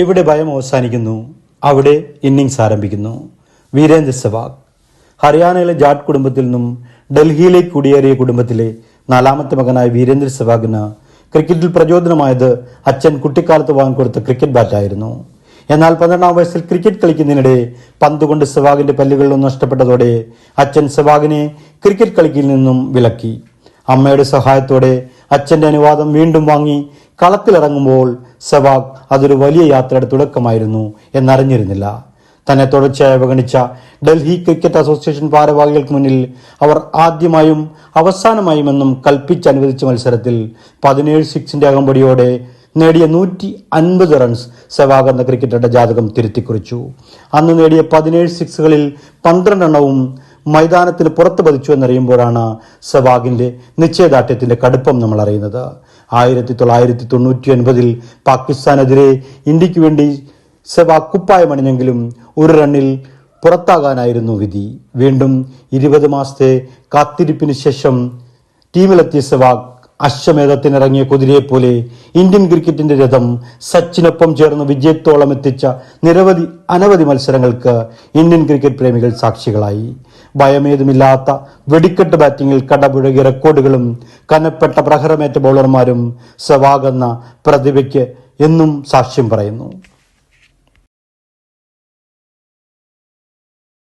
എവിടെ ഭയം അവസാനിക്കുന്നു? അവിടെ ഇന്നിങ്സ് ആരംഭിക്കുന്നു. വീരേന്ദ്ര സെവാഗ്. ഹരിയാനയിലെ ജാട്ട് കുടുംബത്തിൽ നിന്നും ഡൽഹിയിലേക്ക് കുടിയേറിയ കുടുംബത്തിലെ നാലാമത്തെ മകനായ വീരേന്ദ്ര സെവാഗിന് ക്രിക്കറ്റിൽ പ്രചോദനമായത് അച്ഛൻ കുട്ടിക്കാലത്ത് വാങ്ങിക്കൊടുത്ത ക്രിക്കറ്റ് ബാറ്റായിരുന്നു. എന്നാൽ പന്ത്രണ്ടാം വയസ്സിൽ ക്രിക്കറ്റ് കളിക്കുന്നതിനിടെ പന്തുകൊണ്ട് സെവാഗിന്റെ പല്ലുകളിലൊന്നും നഷ്ടപ്പെട്ടതോടെ അച്ഛൻ സെവാഗിനെ ക്രിക്കറ്റ് കളിക്കിൽ നിന്നും വിലക്കി. അമ്മയുടെ സഹായത്തോടെ അച്ഛന്റെ അനുവാദം വീണ്ടും വാങ്ങി കളത്തിലിറങ്ങുമ്പോൾ സെവാഗ് അതൊരു വലിയ യാത്രയുടെ തുടക്കമായിരുന്നു എന്നറിഞ്ഞിരുന്നില്ല. തന്നെ തുടർച്ചയായി അവഗണിച്ച ഡൽഹി ക്രിക്കറ്റ് അസോസിയേഷൻ ഭാരവാഹികൾക്ക് മുന്നിൽ അവർ ആദ്യമായും അവസാനമായും എന്നും കൽപ്പിച്ചനുവദിച്ച മത്സരത്തിൽ പതിനേഴ് സിക്സിന്റെ അകമ്പടിയോടെ നേടിയ നൂറ്റി അൻപത് റൺസ് സെവാഗ് എന്ന ക്രിക്കറ്ററുടെ ജാതകം തിരുത്തിക്കുറിച്ചു. അന്ന് നേടിയ പതിനേഴ് സിക്സുകളിൽ പന്ത്രണ്ടെണ്ണവും മൈതാനത്തിന് പുറത്ത് പതിച്ചു എന്നറിയുമ്പോഴാണ് സെവാഗിന്റെ നിശ്ചയദാർഢ്യത്തിന്റെ കടുപ്പം നമ്മൾ അറിയുന്നത്. ആയിരത്തി തൊള്ളായിരത്തി തൊണ്ണൂറ്റി ഒൻപതിൽ പാകിസ്ഥാനെതിരെ ഇന്ത്യയ്ക്ക് വേണ്ടി സെവാഗ് കുപ്പായമണിഞ്ഞെങ്കിലും ഒരു റണ്ണിൽ പുറത്താകാനായിരുന്നു വിധി. വീണ്ടും ഇരുപത് മാസത്തെ കാത്തിരിപ്പിന് ശേഷം ടീമിലെത്തിയ സെവാഗ് അശ്വമേധത്തിനിറങ്ങിയ കുതിരയെപ്പോലെ ഇന്ത്യൻ ക്രിക്കറ്റിന്റെ രഥം സച്ചിനൊപ്പം ചേർന്ന് വിജയത്തോളം എത്തിച്ച നിരവധി അനവധി മത്സരങ്ങൾക്ക് ഇന്ത്യൻ ക്രിക്കറ്റ് പ്രേമികൾ സാക്ഷികളായി. ഭയമേതുമില്ലാത്ത വെടിക്കെട്ട് ബാറ്റിങ്ങിൽ കടപുഴകിയ റെക്കോർഡുകളും കനപ്പെട്ട പ്രഹരമേറ്റ ബൗളർമാരും സെവാഗ് എന്ന പ്രതിഭയ്ക്ക് എന്നും സാക്ഷ്യം പറയുന്നു.